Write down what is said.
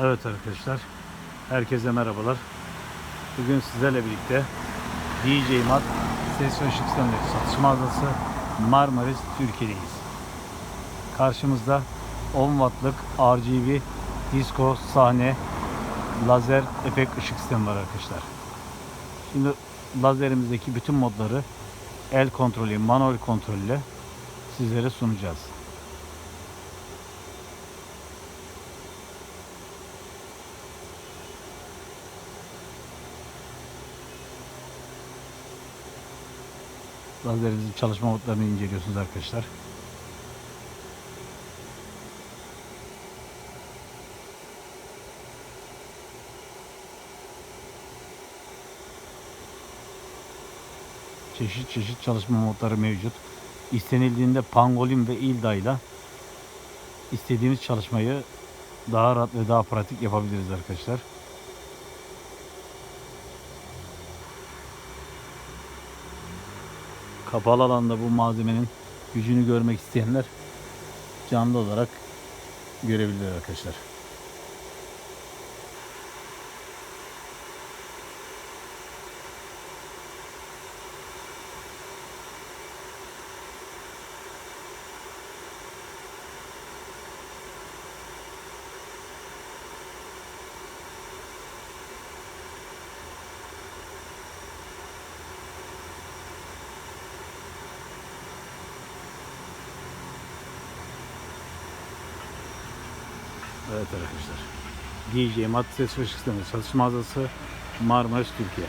Evet arkadaşlar, herkese merhabalar. Bugün sizlerle birlikte DJ Mat Ses ve Işık Sistemleri Satış Mağazası Marmaris Türkiye'deyiz. Karşımızda 10 wattlık RGB disco sahne lazer efekt ışık sistemi var arkadaşlar. Şimdi lazerimizdeki bütün modları el kontrolü, manuel kontrolüyle sizlere sunacağız. Lazerimizin çalışma modlarını inceliyorsunuz arkadaşlar. Çeşit çeşit çalışma modları mevcut. İstenildiğinde pangolin ve ilda ile istediğimiz çalışmayı daha rahat ve daha pratik yapabiliriz arkadaşlar. Kapalı alanda bu malzemenin gücünü görmek isteyenler canlı olarak görebilir arkadaşlar. Evet arkadaşlar. DJ Mat Ses ve Sistemi Satış Mağazası Marmaris Türkiye.